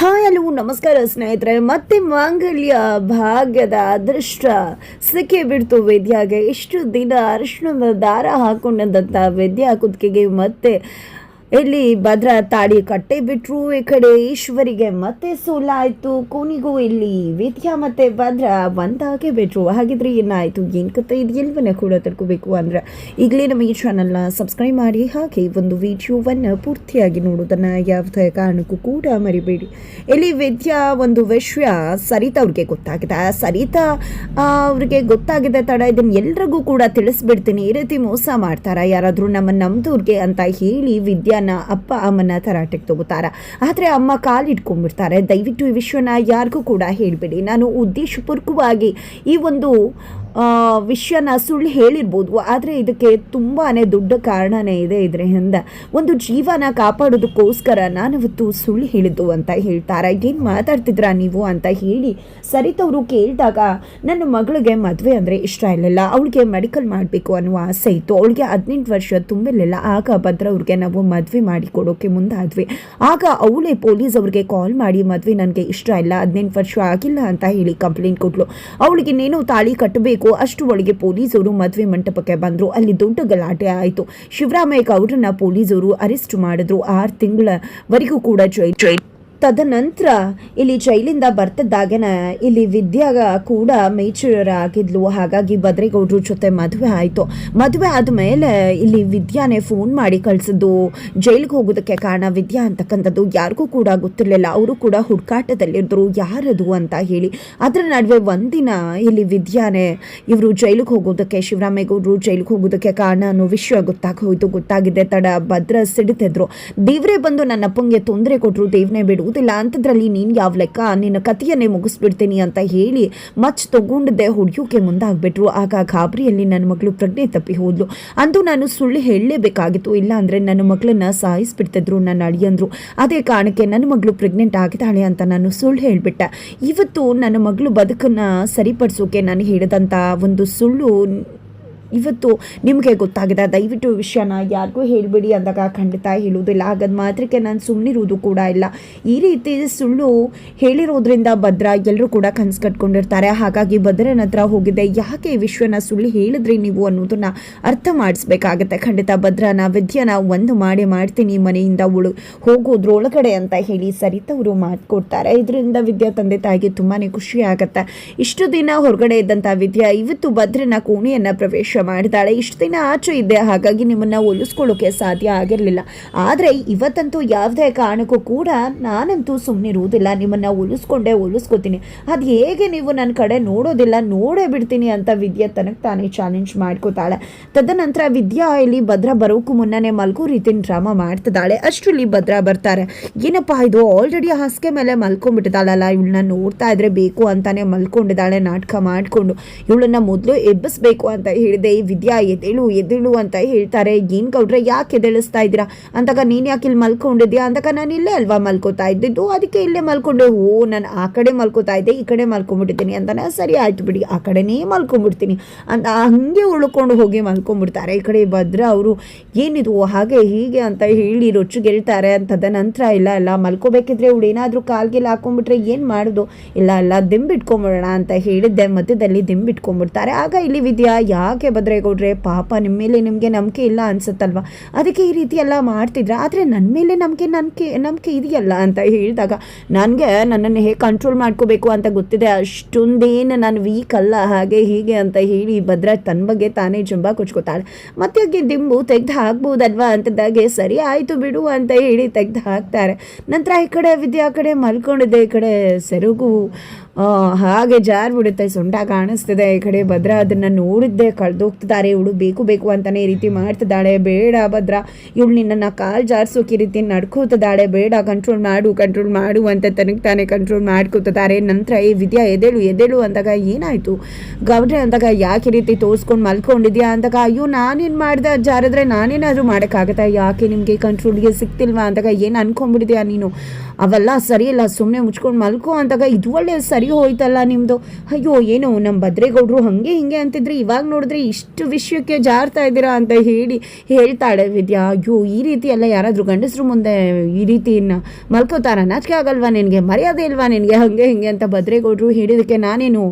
Hi, hello, ನಮಸ್ಕಾರ ಸ್ನೇಹಿತರೆ. ಮತ್ತೆ ಮಾಂಗಲ್ಯ ಭಾಗ್ಯದ ಅದೃಷ್ಟ ಸಿಕ್ಕಿ ಬಿಡ್ತು ವಿದ್ಯಾಗೆ. ಇಷ್ಟು ದಿನ ಅರಿಶಿಣದ ದಾರ ಹಾಕೊಂಡಂತ ವಿದ್ಯಾ ಕುತ್ತಿಗೆಗೆ ಮತ್ತೆ ಇಲ್ಲಿ ಭದ್ರ ತಾಳಿ ಕಟ್ಟೆ ಬಿಟ್ರು ಈ ಕಡೆ. ಈಶ್ವರಿಗೆ ಮತ್ತೆ ಸೋಲಾಯಿತು ಕೊನಿಗೂ ಇಲ್ಲಿ ವಿದ್ಯಾ ಮತ್ತೆ ಭದ್ರ ಬಂದಾಗೆ ಬಿಟ್ರು. ಹಾಗಿದ್ರೆ ಏನಾಯ್ತು? ಏನು ಕತೆ ಇದು? ಎಲ್ವನ್ನ ಕೂಡ ತಿಳ್ಕೋಬೇಕು ಅಂದ್ರೆ ಈಗಲೇ ನಮ್ಮ ಈ ಚಾನಲ್ನ ಸಬ್ಸ್ಕ್ರೈಬ್ ಮಾಡಿ. ಹಾಗೆ ಒಂದು ವಿಡಿಯೋವನ್ನು ಪೂರ್ತಿಯಾಗಿ ನೋಡೋದನ್ನು ಯಾವುದೇ ಕಾರಣಕ್ಕೂ ಕೂಡ ಮರಿಬೇಡಿ. ಇಲ್ಲಿ ವಿದ್ಯಾ ಒಂದು ವಿಷಯ ಸರಿತಾ ಅವ್ರಿಗೆ ಗೊತ್ತಾಗಿದೆ. ಸರಿತಾ ಅವ್ರಿಗೆ ಗೊತ್ತಾಗಿದೆ ತಡ. ಇದನ್ನ ಎಲ್ರಿಗೂ ಕೂಡ ತಿಳಿಸ್ಬಿಡ್ತೀನಿ. ಈ ರೀತಿ ಮೋಸ ಮಾಡ್ತಾರ? ಯಾರಾದರೂ ನಮ್ಮ ನಮ್ದೂರ್ಗೆ ಅಂತ ಹೇಳಿ ವಿದ್ಯಾನ ಅಪ್ಪ ಅಮ್ಮನ ತರಾಟೆಗೆ ತಗೋತಾರ. ಆದರೆ ಅಮ್ಮ ಕಾಲಿಟ್ಕೊಂಡ್ಬಿಡ್ತಾರೆ ದಯವಿಟ್ಟು ಈ ವಿಷಯನ ಯಾರಿಗೂ ಕೂಡ ಹೇಳಬೇಡಿ. ನಾನು ಉದ್ದೇಶಪೂರ್ವಕವಾಗಿ ಈ ಒಂದು ವಿಷಯನ ಸುಳ್ಳು ಹೇಳಿರ್ಬೋದು. ಆದರೆ ಇದಕ್ಕೆ ತುಂಬಾ ದೊಡ್ಡ ಕಾರಣನೇ ಇದೆ ಇದರ ಹಿಂದೆ. ಒಂದು ಜೀವನ ಕಾಪಾಡೋದಕ್ಕೋಸ್ಕರ ನಾನಿವತ್ತು ಸುಳ್ಳು ಹೇಳಿದ್ದು ಅಂತ ಹೇಳ್ತಾರೆ. ಏನು ಮಾತಾಡ್ತಿದ್ರ ನೀವು ಅಂತ ಹೇಳಿ ಸರಿತವರು ಕೇಳಿದಾಗ, ನನ್ನ ಮಗಳಿಗೆ ಮದುವೆ ಅಂದರೆ ಇಷ್ಟ ಇರಲಿಲ್ಲ. ಅವಳಿಗೆ ಮೆಡಿಕಲ್ ಮಾಡಬೇಕು ಅನ್ನುವ ಆಸೆ ಇತ್ತು. ಅವಳಿಗೆ ಹದಿನೆಂಟು ವರ್ಷ ತುಂಬಿರಲಿಲ್ಲ. ಆಗ ಭದ್ರ ಅವ್ರಿಗೆ ನಾವು ಮದುವೆ ಮಾಡಿ ಕೊಡೋಕೆ ಮುಂದಾದ್ವಿ. ಆಗ ಅವಳೇ ಪೊಲೀಸ್ ಅವ್ರಿಗೆ ಕಾಲ್ ಮಾಡಿ, ಮದುವೆ ನನಗೆ ಇಷ್ಟ ಇಲ್ಲ, ಹದಿನೆಂಟು ವರ್ಷ ಆಗಿಲ್ಲ ಅಂತ ಹೇಳಿ ಕಂಪ್ಲೇಂಟ್ ಕೊಟ್ಟಳು ಅವಳಿಗೆ ಇನ್ನೇನು ತಾಳಿ ಕಟ್ಟಬೇಕು ಅಷ್ಟು ಒಳಗೆ ಪೊಲೀಸರು ಮದುವೆ ಮಂಟಪಕ್ಕೆ ಬಂದರು. ಅಲ್ಲಿ ದೊಡ್ಡ ಗಲಾಟೆ ಆಯಿತು. ಶಿವರಾಮಯ್ಯ ಗೌಡ್ರನ್ನ ಪೊಲೀಸರು ಅರೆಸ್ಟ್ ಮಾಡಿದ್ರು. ಆರು ತಿಂಗಳವರೆಗೂ ಕೂಡ ಜೈ ಜೈ ತದನಂತರ ಇಲ್ಲಿ ಜೈಲಿಂದ ಬರ್ತಿದ್ದಾಗನ ಇಲ್ಲಿ ವಿದ್ಯಾಗ ಕೂಡ ಮೇಚೂರ್ ಆಗಿದ್ಲು ಹಾಗಾಗಿ ಬದ್ರೇಗೌಡ್ರ ಜೊತೆ ಮದುವೆ ಆಯಿತು. ಮದುವೆ ಆದಮೇಲೆ ಇಲ್ಲಿ ವಿದ್ಯಾನೇ ಫೋನ್ ಮಾಡಿ ಕಳಿಸಿದ್ದು. ಜೈಲಿಗೆ ಹೋಗೋದಕ್ಕೆ ಕಾರಣ ವಿದ್ಯಾ ಅಂತಕ್ಕಂಥದ್ದು ಯಾರಿಗೂ ಕೂಡ ಗೊತ್ತಿರಲಿಲ್ಲ. ಅವರು ಕೂಡ ಹುಡುಕಾಟದಲ್ಲಿದ್ದರು ಯಾರದು ಅಂತ ಹೇಳಿ. ಅದರ ನಡುವೆ ಒಂದಿನ ಇಲ್ಲಿ ವಿದ್ಯಾನೇ ಇವರು ಜೈಲಿಗೆ ಹೋಗೋದಕ್ಕೆ, ಶಿವರಾಮೇಗೌಡರು ಜೈಲಿಗೆ ಹೋಗೋದಕ್ಕೆ ಕಾರಣ ಅನ್ನೋ ವಿಷಯ ಗೊತ್ತಾಗಿ ಹೋಯಿತು. ಗೊತ್ತಾಗಿದೆ. ತಡ ಭದ್ರ ಸಿಡಿತಿದ್ರು. ದೇವ್ರೇ ಬಂದು ನನ್ನ ಅಪ್ಪಂಗೆ ತೊಂದರೆ ಕೊಟ್ಟರು ದೇವ್ನೇ ಬಿಡುವುದಿಲ್ಲ ಅಂಥದ್ರಲ್ಲಿ ನೀನು ಯಾವ ಲೆಕ್ಕ? ನಿನ್ನ ಕಥೆಯನ್ನೇ ಮುಗಿಸ್ಬಿಡ್ತೀನಿ ಅಂತ ಹೇಳಿ ಮಚ್ ತಗೊಂಡಿದ್ದೆ ಹೊಡೆಯೋಕೆ ಮುಂದಾಗ್ಬಿಟ್ರು. ಆಗ ಗಾಬರಿಯಲ್ಲಿ ನನ್ನ ಮಗಳು ಪ್ರಜ್ಞೆ ತಪ್ಪಿ ಹೋದ್ಲು. ಅಂದು ನಾನು ಸುಳ್ಳು ಹೇಳಲೇಬೇಕಾಗಿತ್ತು. ಇಲ್ಲ ಅಂದರೆ ನನ್ನ ಮಗಳನ್ನ ಸಾಯಿಸ್ಬಿಡ್ತಿದ್ರು ನನ್ನ ಅಳಿಯಂದ್ರು. ಅದೇ ಕಾರಣಕ್ಕೆ ನನ್ನ ಮಗಳು ಪ್ರೆಗ್ನೆಂಟ್ ಆಗಿದ್ದಾಳೆ ಅಂತ ನಾನು ಸುಳ್ಳು ಹೇಳಿಬಿಟ್ಟೆ. ಇವತ್ತು ನನ್ನ ಮಗಳು ಬದುಕನ್ನು ಸರಿಪಡಿಸೋಕೆ ನಾನು ಹೇಳಿದಂಥ ಒಂದು ಸುಳ್ಳು ಇವತ್ತು ನಿಮಗೆ ಗೊತ್ತಾಗಿದೆ, ದಯವಿಟ್ಟು ವಿಷಯನ ಯಾರಿಗೂ ಹೇಳಿಬಿಡಿ ಅಂದಾಗ ಖಂಡಿತ ಹೇಳುವುದಿಲ್ಲ. ಹಾಗಾದ ಮಾತ್ರಕ್ಕೆ ನಾನು ಸುಮ್ಮನಿರುವುದು ಕೂಡ ಇಲ್ಲ. ಈ ರೀತಿ ಸುಳ್ಳು ಹೇಳಿರೋದ್ರಿಂದ ಭದ್ರ ಎಲ್ಲರೂ ಕೂಡ ಕನಸು ಕಟ್ಕೊಂಡಿರ್ತಾರೆ. ಹಾಗಾಗಿ ಭದ್ರನ ಹತ್ರ ಹೋಗಿದೆ ಯಾಕೆ ವಿಶ್ವನ ಸುಳ್ಳು ಹೇಳಿದ್ರಿ ನೀವು ಅನ್ನೋದನ್ನ ಅರ್ಥ ಮಾಡಿಸ್ಬೇಕಾಗತ್ತೆ. ಖಂಡಿತ ಭದ್ರನ ವಿದ್ಯೆನ ಒಂದು ಮಾಡಿ ಮಾಡ್ತೀನಿ ಮನೆಯಿಂದ ಉಳು ಹೋಗೋದ್ರೊಳಗಡೆ ಅಂತ ಹೇಳಿ ಸರಿತವರು ಮಾಡಿಕೊಡ್ತಾರೆ ಇದರಿಂದ ವಿದ್ಯಾ ತಂದೆ ತಾಯಿಗೆ ತುಂಬಾ ಖುಷಿ ಆಗತ್ತೆ. ಇಷ್ಟು ದಿನ ಹೊರಗಡೆ ಇದ್ದಂಥ ವಿದ್ಯಾ, ಇವತ್ತು ಭದ್ರನ ಕೋಣೆಯನ್ನ ಪ್ರವೇಶ ಮಾಡಿದಾಳೆ ಇಷ್ಟು ದಿನ ಆಚೆ ಇದ್ದೆ. ಹಾಗಾಗಿ ನಿಮ್ಮನ್ನ ಒಲಿಸ್ಕೊಳ್ಳೋಕೆ ಸಾಧ್ಯ ಆಗಿರಲಿಲ್ಲ. ಆದರೆ ಇವತ್ತಂತೂ ಯಾವುದೇ ಕಾರಣಕ್ಕೂ ಕೂಡ ನಾನಂತೂ ಸುಮ್ಮನಿರುವುದಿಲ್ಲ ನಿಮ್ಮನ್ನ ಒಲಿಸ್ಕೊಂಡೇ ಒಲಿಸ್ಕೋತೀನಿ ಅದು ಹೇಗೆ ನೀವು ನನ್ನ ಕಡೆ ನೋಡೋದಿಲ್ಲ, ನೋಡೇ ಬಿಡ್ತೀನಿ ಅಂತ ವಿದ್ಯಾ ತನಗೆ ತಾನೇ ಚಾಲೆಂಜ್ ಮಾಡ್ಕೋತಾಳೆ. ತದನಂತರ ವಿದ್ಯಾ ಇಲ್ಲಿ ಭದ್ರ ಬರೋಕ್ಕೂ ಮುನ್ನನೇ ಮಲ್ಕೋ ರೀತಿ ಡ್ರಾಮಾ ಮಾಡ್ತಿದ್ದಾಳೆ. ಅಷ್ಟರಲ್ಲಿ ಭದ್ರ ಬರ್ತಾರೆ. ಏನಪ್ಪ ಇದು? ಆಲ್ರೆಡಿ ಹಾಸಿಗೆ ಮೇಲೆ ಮಲ್ಕೊಂಡ್ಬಿಟ್ಟಿದ್ದಾಳಲ್ಲ. ಇವಳನ್ನ ನೋಡ್ತಾ ಇದ್ರೆ ಬೇಕು ಅಂತಾನೆ ಮಲ್ಕೊಂಡಿದ್ದಾಳೆ. ನಾಟಕ ಮಾಡಿಕೊಂಡು. ಇವಳನ್ನ ಮೊದಲು ಎಬ್ಬಿಸ್ಬೇಕು ಅಂತ ಹೇಳಿದೆ. ಈ ವಿದ್ಯಾ ಎದೇಳು ಎದೇಳು ಅಂತ ಹೇಳ್ತಾರೆ. ಏನ್ ಗೌಡ್ರೆ, ಯಾಕೆ ಎದೇಳಿಸ್ತಾ ಇದ್ದೀರಾ? ಅಂತಕ ನೀನ್ ಯಾಕೆ ಇಲ್ಲಿ ಮಲ್ಕೊಂಡಿದ್ಯಾ ಅಂತಕ ನಾನು ಇಲ್ಲೇ ಅಲ್ವಾ ಮಲ್ಕೋತಾ ಇದ್ದಿದ್ದು. ಅದಕ್ಕೆ ಇಲ್ಲೇ ಮಲ್ಕೊಂಡೆ. ಓ, ನಾನು ಆ ಕಡೆ ಮಲ್ಕೋತಾ ಇದ್ದೆ, ಈ ಕಡೆ ಮಲ್ಕೊಂಡ್ಬಿಟ್ಟಿದ್ದೀನಿ ಅಂತಾನೆ ಸರಿ ಆಯ್ತು ಬಿಡಿ, ಆ ಕಡೆನೇ ಮಲ್ಕೊಂಡ್ಬಿಡ್ತೀನಿ. ಅಂತ ಹಂಗೆ ಉಳ್ಕೊಂಡು ಹೋಗಿ ಮಲ್ಕೊಂಡ್ಬಿಡ್ತಾರೆ. ಈ ಕಡೆ ಭದ್ರ ಅವರು, ಏನಿದು, ಹಾಗೆ ಹೀಗೆ ಅಂತ ಹೇಳಿ ರೊಚ್ಚಿಗೆಳ್ತಾರೆ ಅಂತದ ನಂತರ ಇಲ್ಲ ಇಲ್ಲ, ಮಲ್ಕೋಬೇಕಿದ್ರೆ ಇವ್ಳು ಏನಾದರೂ ಕಾಲ್ಗೆಲ್ಲ ಹಾಕೊಂಡ್ಬಿಟ್ರೆ ಏನು ಮಾಡೋದು? ಇಲ್ಲ ಇಲ್ಲ, ದಿಂಬಿಟ್ಕೊಂಬಿಡೋಣ ಅಂತ ಹೇಳಿದ್ದೆ. ಮಧ್ಯದಲ್ಲಿ ದಿಂಬಿಟ್ಕೊಂಡ್ಬಿಡ್ತಾರೆ ಆಗ ಇಲ್ಲಿ ವಿದ್ಯಾ ಯಾಕೆ ಭದ್ರೇಗೌಡ್ರೆ, ಪಾಪ ನಿಮ್ಮ ಮೇಲೆ ನಿಮಗೆ ನಂಬಿಕೆ ಇಲ್ಲ ಅನಿಸುತ್ತಲ್ವ? ಅದಕ್ಕೆ ಈ ರೀತಿ ಎಲ್ಲ ಮಾಡ್ತಿದ್ರೆ. ಆದರೆ ನನ್ನ ಮೇಲೆ ನಂಬಿಕೆ ನಂಬಿಕೆ ನಂಬಿಕೆ ಇದೆಯಲ್ಲ ಅಂತ ಹೇಳಿದಾಗ ನನಗೆ ನನ್ನನ್ನು ಹೇಗೆ ಕಂಟ್ರೋಲ್ ಮಾಡ್ಕೋಬೇಕು ಅಂತ ಗೊತ್ತಿದೆ. ಅಷ್ಟೊಂದೇನು ನಾನು ವೀಕ್ ಅಲ್ಲ, ಹಾಗೆ ಹೀಗೆ ಅಂತ ಹೇಳಿ ಭದ್ರ ತನ್ನ ಬಗ್ಗೆ ತಾನೇ ಜುಂಬ ಕೊಚ್ಕೋತಾಳೆ. ಮತ್ತೆ ದಿಂಬು ತೆಗ್ದು ಹಾಕ್ಬೋದಲ್ವಾ ಅಂತದಾಗೆ, ಸರಿ ಆಯಿತು ಬಿಡು ಅಂತ ಹೇಳಿ ತೆಗ್ದು ಹಾಕ್ತಾರೆ. ನಂತರ ಈ ಕಡೆ ವಿದ್ಯಾ ಕಡೆ ಮಲ್ಕೊಂಡಿದ್ದೆ ಈ ಕಡೆ ಸೆರಗು ಹಾಗೆ ಜಾರ್ ಬಿಡುತ್ತೆ, ಸೊಂಟ ಕಾಣಿಸ್ತಿದೆ. ಈ ಕಡೆ ಭದ್ರ ಅದನ್ನು ನೋಡಿದ್ದೆ ಕಳೆದೋಗ್ತಿದ್ದಾರೆ ಇವಳು ಬೇಕು ಬೇಕು ಅಂತಾನೆ ಈ ರೀತಿ ಮಾಡ್ತಿದ್ದಾಳೆ. ಬೇಡ ಭದ್ರ, ಇವಳು ನಿನ್ನನ್ನು ಕಾಲು ಜಾರಿಸೋಕೆ ಈ ರೀತಿ ನಡ್ಕೋತಿದ್ದಾಳೆ. ಬೇಡ ಕಂಟ್ರೋಲ್ ಮಾಡು ಕಂಟ್ರೋಲ್ ಮಾಡು ಅಂತ ತನಗೆ ತಾನೇ ಕಂಟ್ರೋಲ್ ಮಾಡ್ಕೋತಿದ್ದಾರೆ. ನಂತರ ಈ ವಿದ್ಯಾ ಎದೇಳು ಎದೇಳು ಅಂದಾಗ ಏನಾಯಿತು? ಗೌಡ್ರೆ ಅಂದಾಗ ಯಾಕೆ ಈ ರೀತಿ ತೋರಿಸ್ಕೊಂಡು ಮಲ್ಕೊಂಡಿದ್ಯಾ ಅಂದಾಗ, ಅಯ್ಯೋ, ನಾನೇನು ಮಾಡ್ದೆ ಜಾರಿದ್ರೆ ನಾನೇನಾದರೂ ಮಾಡೋಕ್ಕಾಗತ್ತಾ? ಯಾಕೆ ನಿಮಗೆ ಕಂಟ್ರೋಲ್ಗೆ ಸಿಗ್ತಿಲ್ವಾ? ಅಂದಾಗ, ಏನು ಅನ್ಕೊಂಡ್ಬಿಟ್ಟಿದ್ಯಾ ನೀನು? ಅವೆಲ್ಲ ಸರಿ ಇಲ್ಲ ಸುಮ್ಮನೆ ಮುಚ್ಕೊಂಡು ಮಲ್ಕೋ ಅಂದಾಗ ಇದು ಒಳ್ಳೆ ಸರಿ ಹೋಯ್ತಲ್ಲ ನಿಮ್ಮದು ಅಯ್ಯೋ, ಏನು ನಮ್ಮ ಭದ್ರೇಗೌಡರು ಹಂಗೆ ಹಿಂಗೆ ಅಂತಿದ್ರೆ. ಇವಾಗ ನೋಡಿದ್ರೆ ಇಷ್ಟು ವಿಷಯಕ್ಕೆ ಜಾರ್ತಾ ಇದ್ದೀರಾ ಅಂತ ಹೇಳಿ ಹೇಳ್ತಾಳೆ ವಿದ್ಯಾ. ಅಯ್ಯೋ, ಈ ರೀತಿ ಎಲ್ಲ ಯಾರಾದರೂ ಗಂಡಸರು ಮುಂದೆ ಈ ರೀತಿ ಮಲ್ಕೋತಾರ? ನಾಚಿಕೆ ಆಗಲ್ವಾ ನಿನಗೆ? ಮರ್ಯಾದೆ ಇಲ್ವಾ ನಿನಗೆ? ಹಾಗೆ ಹಿಂಗೆ ಅಂತ ಭದ್ರೇಗೌಡರು ಹೇಳಿದಕ್ಕೆ ನಾನೇನು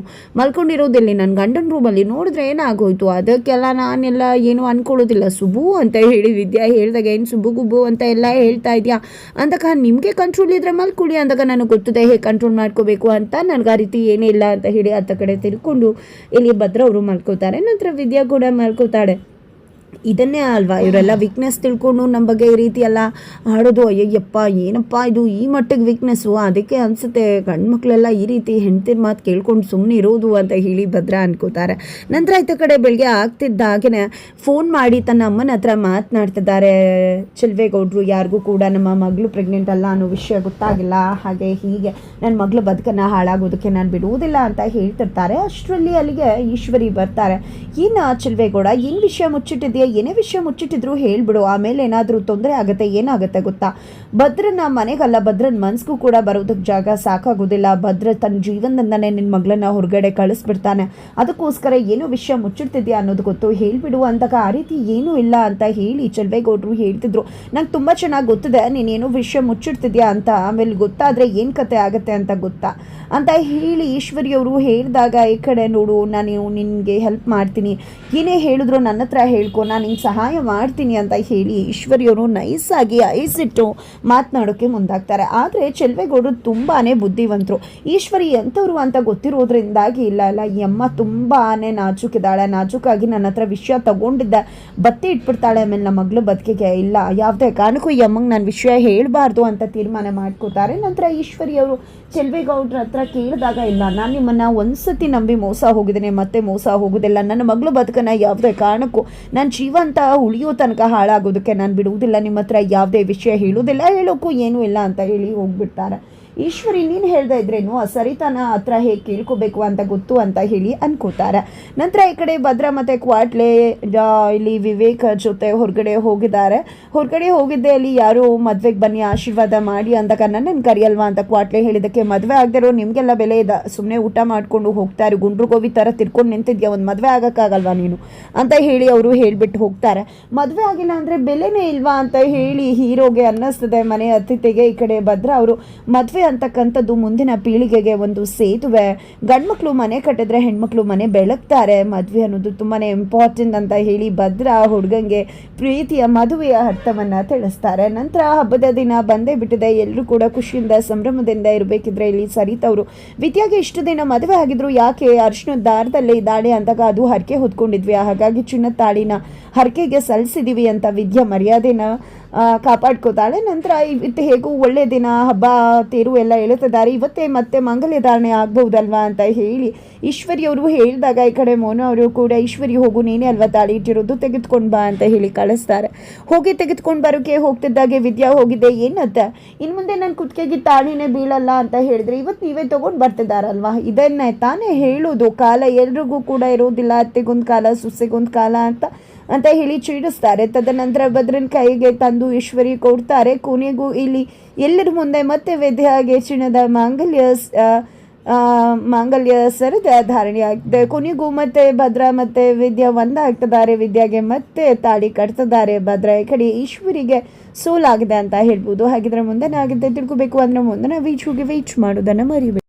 ಮಲ್ಕೊಂಡಿರೋದಿಲ್ಲ. ನನ್ನ ಗಂಡನ ರೂಮಲ್ಲಿ ನೋಡಿದ್ರೆ ಏನಾಗೋಯ್ತು? ಅದಕ್ಕೆಲ್ಲ ನಾನೆಲ್ಲ ಏನು ಅನ್ಕೊಳ್ಳೋದಿಲ್ಲ. ಸುಬು ಅಂತ ಹೇಳಿ ವಿದ್ಯಾ ಹೇಳಿದಾಗ, ಏನು ಸುಬ್ಬು ಗುಬ್ಬು ಅಂತ ಎಲ್ಲ ಹೇಳ್ತಾ ಇದೆಯಾ? ಅಂದಾಗ ನಿಮಗೆ ಕಂಟ್ರೋಲ್ ಇದ್ರೆ ಮಲ್ಕೊಳ್ಳಿ. ಅಂದಾಗ ನನಗೆ ಗೊತ್ತದೆ ಹೇಗೆ ಕಂಟ್ರೋಲ್ ಮಾಡ್ಕೋಬೇಕು ಅಂತ. ನನಗೆ ಆ ರೀತಿ ಏನೇ ಇಲ್ಲ ಅಂತ ಹೇಳಿ ಅತ್ತ ಕಡೆ ತಿಳ್ಕೊಂಡು ಇಲ್ಲಿ ಭದ್ರ ಅವರು ಮಲ್ಕೋತಾರೆ. ನಂತರ ವಿದ್ಯಾ ಕೂಡ ಮಲ್ಕೋತಾಳೆ ಇದನ್ನೇ ಅಲ್ವಾ? ಇವರೆಲ್ಲ ವೀಕ್ನೆಸ್ ತಿಳ್ಕೊಂಡು ನಮ್ಮ ಬಗ್ಗೆ ಈ ರೀತಿ ಎಲ್ಲ ಹಾಡೋದು ಅಯ್ಯಯ್ಯಪ್ಪ ಏನಪ್ಪ ಇದು ಈ ಮಟ್ಟಿಗೆ ವೀಕ್ನೆಸ್ಸು ಅದಕ್ಕೆ ಅನಿಸುತ್ತೆ ಗಂಡು ಮಕ್ಕಳೆಲ್ಲ ಈ ರೀತಿ ಹೆಂಡ್ತಿನ ಮಾತು ಕೇಳ್ಕೊಂಡು ಸುಮ್ಮನೆ ಇರೋದು ಅಂತ ಹೇಳಿ ಭದ್ರ ಅನ್ಕೋತಾರೆ. ನಂತರ ಆಯ್ತ ಕಡೆ ಬೆಳಗ್ಗೆ ಆಗ್ತಿದ್ದಾಗೇ ಫೋನ್ ಮಾಡಿ ತನ್ನ ಅಮ್ಮನ ಹತ್ರ ಮಾತನಾಡ್ತಿದ್ದಾರೆ. ಚೆಲ್ವೇಗೌಡರು ಯಾರಿಗೂ ಕೂಡ ನಮ್ಮ ಮಗಳು ಪ್ರೆಗ್ನೆಂಟ್ ಅಲ್ಲ ಅನ್ನೋ ವಿಷಯ ಗೊತ್ತಾಗಿಲ್ಲ. ಹಾಗೆ ಹೀಗೆ ನನ್ನ ಮಗಳು ಬದುಕನ್ನು ಹಾಳಾಗೋದಕ್ಕೆ ನಾನು ಬಿಡುವುದಿಲ್ಲ ಅಂತ ಹೇಳ್ತಿರ್ತಾರೆ. ಅಷ್ಟರಲ್ಲಿ ಅಲ್ಲಿಗೆ ಈಶ್ವರಿ ಬರ್ತಾರೆ. ಏನು ಚೆಲ್ವೇಗೌಡ? ಏನು ವಿಷಯ ಮುಚ್ಚಿಟ್ಟಿದೆಯಾ ಏನೇ ವಿಷಯ ಮುಚ್ಚಿಟ್ಟಿದ್ರು ಹೇಳ್ಬಿಡು, ಆಮೇಲೆ ಏನಾದರೂ ತೊಂದರೆ ಆಗುತ್ತೆ, ಏನಾಗುತ್ತೆ ಗೊತ್ತಾ? ಭದ್ರನ ಮನೆಗಲ್ಲ, ಭದ್ರನ ಮನ್ಸ್ಗೂ ಕೂಡ ಬರೋದಕ್ಕೆ ಜಾಗ ಸಾಕಾಗೋದಿಲ್ಲ. ಭದ್ರ ತನ್ನ ಜೀವನದಿಂದನೇ ನಿನ್ನ ಮಗಳನ್ನ ಹೊರಗಡೆ ಕಳಿಸ್ಬಿಡ್ತಾನೆ. ಅದಕ್ಕೋಸ್ಕರ ಏನು ವಿಷಯ ಮುಚ್ಚಿಡ್ತಿದ್ಯಾ ಅನ್ನೋದು ಗೊತ್ತು. ಹೇಳ್ಬಿಡು ಅಂದಾಗ ಆ ರೀತಿ ಏನೂ ಇಲ್ಲ ಅಂತ ಹೇಳಿ ಚಲ್ವೇಗೌಡರು ಹೇಳ್ತಿದ್ರು. ನಂಗೆ ತುಂಬ ಚೆನ್ನಾಗಿ ಗೊತ್ತಿದೆ, ನೀನೇನೋ ವಿಷಯ ಮುಚ್ಚಿಡ್ತಿದ್ಯಾ ಅಂತ. ಆಮೇಲೆ ಗೊತ್ತಾದರೆ ಏನು ಕತೆ ಆಗುತ್ತೆ ಅಂತ ಗೊತ್ತಾ? ಅಂತ ಹೇಳಿ ಈಶ್ವರಿಯವರು ಹೇಳಿದಾಗ ಈ ಕಡೆ ನೋಡು, ನಾನು ನಿನಗೆ ಹೆಲ್ಪ್ ಮಾಡ್ತೀನಿ. ಏನೇ ಹೇಳಿದ್ರು ನನ್ನ ಹತ್ರ ಹೇಳ್ಕೊ ನಿಂಗೆ ಸಹಾಯ ಮಾಡ್ತೀನಿ ಅಂತ ಹೇಳಿ ಈಶ್ವರಿಯವರು ನೈಸಾಗಿ ಐಸಿಟ್ಟು ಮಾತನಾಡೋಕ್ಕೆ ಮುಂದಾಗ್ತಾರೆ. ಆದರೆ ಚೆಲ್ವೇಗೌಡರು ತುಂಬಾ ಬುದ್ಧಿವಂತರು. ಈಶ್ವರಿ ಎಂಥವ್ರು ಅಂತ ಗೊತ್ತಿರೋದ್ರಿಂದಾಗಿ ಇಲ್ಲ ಇಲ್ಲ, ಈ ಅಮ್ಮ ತುಂಬಾ ನಾಜೂಕಿದ್ದಾಳೆ. ನಾಜೂಕಾಗಿ ನನ್ನ ಹತ್ರ ವಿಷಯ ತಗೊಂಡಿದ್ದ ಬತ್ತಿ ಇಟ್ಬಿಡ್ತಾಳೆ. ಆಮೇಲೆ ನಮ್ಮ ಮಗಳು ಬದುಕಿಗೆ ಇಲ್ಲ. ಯಾವುದೇ ಕಾರಣಕ್ಕೂ ಈ ಅಮ್ಮಂಗೆ ನಾನು ವಿಷಯ ಹೇಳಬಾರ್ದು ಅಂತ ತೀರ್ಮಾನ ಮಾಡ್ಕೋತಾರೆ. ನಂತರ ಈಶ್ವರಿ ಅವರು ಚೆಲ್ವೇಗೌಡ್ರ ಹತ್ರ ಕೇಳಿದಾಗ, ಇಲ್ಲ, ನಾನು ನಿಮ್ಮನ್ನು ಒಂದ್ಸತಿ ನಂಬಿ ಮೋಸ ಹೋಗಿದ್ದೇನೆ, ಮತ್ತೆ ಮೋಸ ಹೋಗೋದಿಲ್ಲ. ನನ್ನ ಮಗಳು ಬದುಕನ್ನು ಯಾವುದೇ ಕಾರಣಕ್ಕೂ ನಾನು ಜೀವಂತ ಉಳಿಯೋ ತನಕ ಹಾಳಾಗೋದಕ್ಕೆ ನಾನು ಬಿಡುವುದಿಲ್ಲ. ನಿಮ್ಮ ಹತ್ರ ಯಾವುದೇ ವಿಷಯ ಹೇಳೋದಿಲ್ಲ ಹೇಳೋಕ್ಕೂ ಏನೂ ಇಲ್ಲ ಅಂತ ಹೇಳಿ ಹೋಗ್ಬಿಡ್ತಾರೆ. ಈಶ್ವರಿ, ನೀನು ಹೇಳ್ದೆ ಇದ್ರೇನು? ಸರಿತಾನ ಹತ್ರ ಹೇಗೆ ಕೇಳ್ಕೋಬೇಕು ಅಂತ ಗೊತ್ತು ಅಂತ ಹೇಳಿ ಅನ್ಕೋತಾರೆ. ನಂತರ ಈ ಕಡೆ ಭದ್ರ ಮತ್ತು ಕ್ವಾಟ್ಲೆ ಇಲ್ಲಿ ವಿವೇಕ್ ಜೊತೆ ಹೊರಗಡೆ ಹೋಗಿದ್ದಾರೆ. ಹೊರಗಡೆ ಹೋಗಿದ್ದೆ, ಅಲ್ಲಿ ಯಾರು ಮದುವೆಗೆ ಬನ್ನಿ, ಆಶೀರ್ವಾದ ಮಾಡಿ ಅಂದಾಗ ನನ್ನನ್ನು ಕರೆಯಲ್ವಾ ಅಂತ ಕ್ವಾಟ್ಲೆ ಹೇಳಿದ್ದಕ್ಕೆ ಮದುವೆ ಆಗದಿರೋ ನಿಮಗೆಲ್ಲ ಬೆಲೆ ಇದೆ. ಸುಮ್ಮನೆ ಊಟ ಮಾಡಿಕೊಂಡು ಹೋಗ್ತಾರೆ ಗುಂಡ್ರು ಗೋವಿ ಥರ ತಿರ್ಕೊಂಡು ನಿಂತಿದ್ಯಾ? ಒಂದು ಮದುವೆ ಆಗೋಕ್ಕಾಗಲ್ವಾ ನೀನು? ಅಂತ ಹೇಳಿ ಅವರು ಹೇಳಿಬಿಟ್ಟು ಹೋಗ್ತಾರೆ. ಮದುವೆ ಆಗಿಲ್ಲ ಅಂದರೆ ಬೆಲೆನೇ ಇಲ್ವಾ ಅಂತ ಹೇಳಿ ಹೀರೋಗೆ ಅನ್ನಿಸ್ತದೆ ಮನೆ ಅತಿಥಿಗೆ. ಈ ಕಡೆ ಭದ್ರ ಅವರು ಮದುವೆ ಅಂತಕ್ಕಂಥದ್ದು ಮುಂದಿನ ಪೀಳಿಗೆಗೆ ಒಂದು ಸೇತುವೆ. ಗಂಡ್ಮಕ್ಳು ಮನೆ ಕಟ್ಟಿದ್ರೆ ಹೆಣ್ಮಕ್ಳು ಮನೆ ಬೆಳಗ್ತಾರೆ. ಮದುವೆ ಅನ್ನೋದು ತುಂಬಾ ಇಂಪಾರ್ಟೆಂಟ್ ಅಂತ ಹೇಳಿ ಭದ್ರ ಹುಡುಗಂಗೆ ಪ್ರೀತಿಯ ಮದುವೆಯ ಅರ್ಥವನ್ನು ತಿಳಿಸ್ತಾರೆ. ನಂತರ ಹಬ್ಬದ ದಿನ ಬಂದೇ ಬಿಟ್ಟಿದೆ. ಎಲ್ಲರೂ ಕೂಡ ಖುಷಿಯಿಂದ ಸಂಭ್ರಮದಿಂದ ಇರಬೇಕಿದ್ರೆ ಇಲ್ಲಿ ಸರಿತವರು ವಿದ್ಯಾಗೆ ಇಷ್ಟು ದಿನ ಮದುವೆ ಆಗಿದ್ರು ಯಾಕೆ ಅರ್ಶನ ದಾರದಲ್ಲೇ ಇದ್ದಾಳೆ ಅಂದಾಗ ಅದು ಹರಕೆ ಹೊತ್ಕೊಂಡಿದ್ವಿ. ಹಾಗಾಗಿ ಚಿನ್ನ ತಾಳಿನ ಹರಕೆಗೆ ಸಲ್ಲಿಸಿದೀವಿ ಅಂತ ವಿದ್ಯಾ ಮರ್ಯಾದೆನ ಕಾಪಾಡ್ಕೋತಾಳೆ. ನಂತರ ಇವತ್ತು ಹೇಗೂ ಒಳ್ಳೆ ದಿನ, ಹಬ್ಬ, ತೇರು ಎಲ್ಲ ಹೇಳುತ್ತಿದ್ದಾರೆ ಇವತ್ತೇ ಮತ್ತೆ ಮಂಗಲ್ಯ ಧಾರಣೆ ಆಗ್ಬಹುದಲ್ವಾ ಅಂತ ಹೇಳಿ ಈಶ್ವರಿ ಅವರು ಹೇಳಿದಾಗ ಈ ಕಡೆ ಮೋನು ಅವರು ಕೂಡ, ಈಶ್ವರಿ ಹೋಗು, ನೀನೇ ಅಲ್ವಾ ತಾಳಿ ಇಟ್ಟಿರೋದು? ತೆಗೆದುಕೊಂಡು ಬಾ ಅಂತ ಹೇಳಿ ಕಳಿಸ್ತಾರೆ. ಹೋಗಿ ತೆಗೆದುಕೊಂಡು ಬರೋಕೆ ಹೋಗ್ತಿದ್ದಾಗೆ ವಿದ್ಯಾ ಹೋಗಿದ್ದೆ ಏನತ್ತ? ಇನ್ನು ಮುಂದೆ ನನ್ನ ಕುತ್ತಿಗೆಗೆ ತಾಳಿನೇ ಬೀಳಲ್ಲ ಅಂತ ಹೇಳಿದ್ರೆ ಇವತ್ತು ನೀವೇ ತೊಗೊಂಡು ಬರ್ತಿದ್ದಾರಲ್ವಾ ಇದನ್ನೇ ತಾನೇ ಹೇಳೋದು. ಕಾಲ ಎಲ್ರಿಗೂ ಕೂಡ ಇರೋದಿಲ್ಲ. ಅತ್ತೆಗೊಂದು ಕಾಲ ಸುಸ್ಸೆಗೊಂದು ಕಾಲ ಅಂತ ಅಂತ ಹೇಳಿ ಚೀಡಿಸ್ತಾರೆ. ತದನಂತರ ಭದ್ರನ ಕೈಗೆ ತಂದು ಈಶ್ವರಿ ಕೊಡ್ತಾರೆ. ಕೊನೆಗೂ ಇಲ್ಲಿ ಎಲ್ಲರ ಮುಂದೆ ಮತ್ತೆ ವಿದ್ಯಾಗೆ ಚಿನ್ನದ ಮಾಂಗಲ್ಯ ಮಾಂಗಲ್ಯ ಸರದ ಧಾರಣೆ ಆಗ್ತದೆ. ಕೊನೆಗೂ ಮತ್ತೆ ಭದ್ರ ಮತ್ತೆ ವಿದ್ಯಾ ಒಂದಾಗ್ತಿದ್ದಾರೆ ವಿದ್ಯಾಗೆ ಮತ್ತೆ ತಾಳಿ ಕಟ್ತಿದ್ದಾರೆ ಭದ್ರ ಈ ಕಡೆ ಈಶ್ವರಿಗೆ ಸೋಲಾಗಿದೆ ಅಂತ ಹೇಳ್ಬೋದು. ಹಾಗಿದ್ರೆ ಮುಂದೆ ಆಗುತ್ತೆ ತಿಳ್ಕೊಬೇಕು ಅಂದ್ರೆ ಮುಂದೆ ನಾವು ವೀಚ್ ಹೋಗಿ ವೀಚ್ ಮಾಡೋದನ್ನು ಮರಿಬೇಕು.